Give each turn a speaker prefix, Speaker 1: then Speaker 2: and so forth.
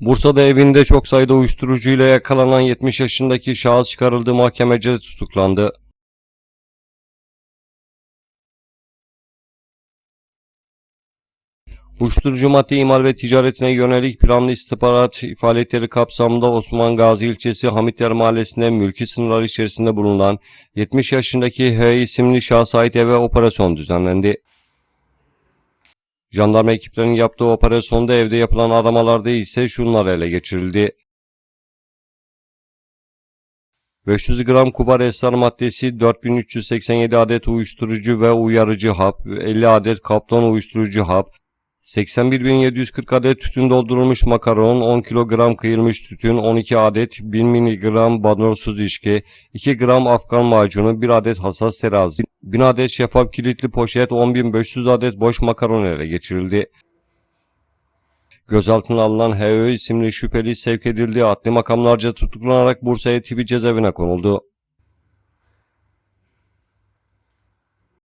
Speaker 1: Bursa'da evinde çok sayıda uyuşturucuyla yakalanan 70 yaşındaki şahıs çıkarıldığı mahkemece tutuklandı. Uyuşturucu madde imal ve ticaretine yönelik planlı istihbarat faaliyetleri kapsamında Osman Gazi ilçesi Hamityer mahallesinde mülki sınırlar içerisinde bulunan 70 yaşındaki H isimli şahsa ait eve operasyon düzenlendi. Jandarma ekiplerinin yaptığı operasyonda evde yapılan aramalarda ise şunlar ele geçirildi. 500 gram kubar esrar maddesi, 4387 adet uyuşturucu ve uyarıcı hap, 50 adet kapton uyuşturucu hap, 81.740 adet tütün doldurulmuş makaron, 10 kilogram kıyılmış tütün, 12 adet 1000 miligram banorsuz içki, 2 gram afgan macunu, 1 adet hassas terazi, 1000 adet şeffaf kilitli poşet, 10.500 adet boş makaron ele geçirildi. Gözaltına alınan HÖ isimli şüpheli sevk edildi. Adli makamlarca tutuklanarak Bursa'ya tipi cezaevine konuldu.